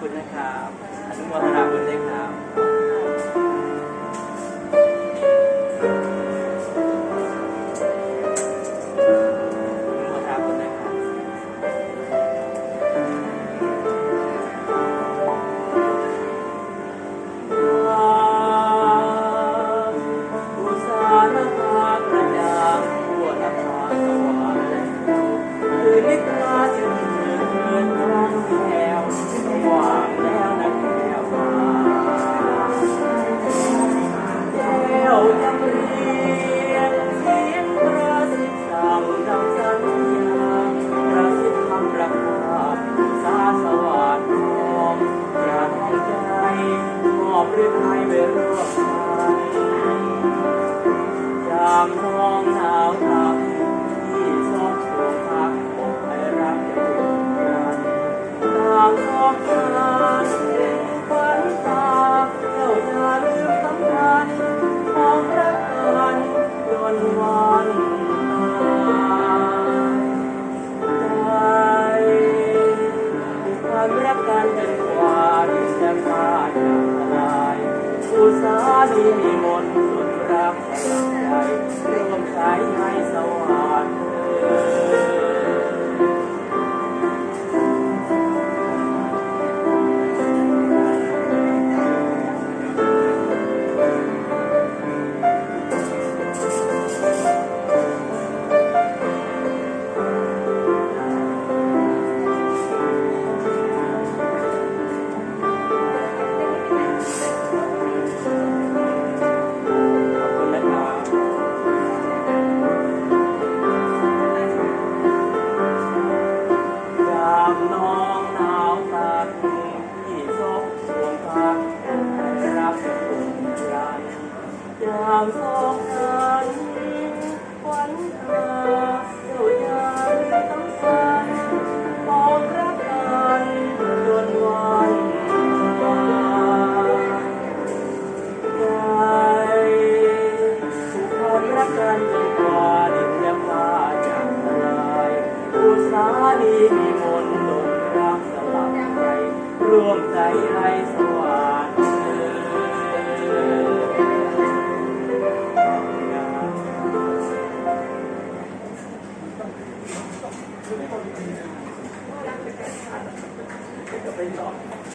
คุณนะครับอนุโมทนาบุญด้วยครับ time, oh, pretty time, ามสองนั้นฝันหาเจ้ายานต้องสับอกรักกันจนวันวานใจขอรักกันจนกว่าดินและฟ้าจะทายผู้าดีมีมนต์ลงรักสลับใจร่วมใจให้สว่าง Bem.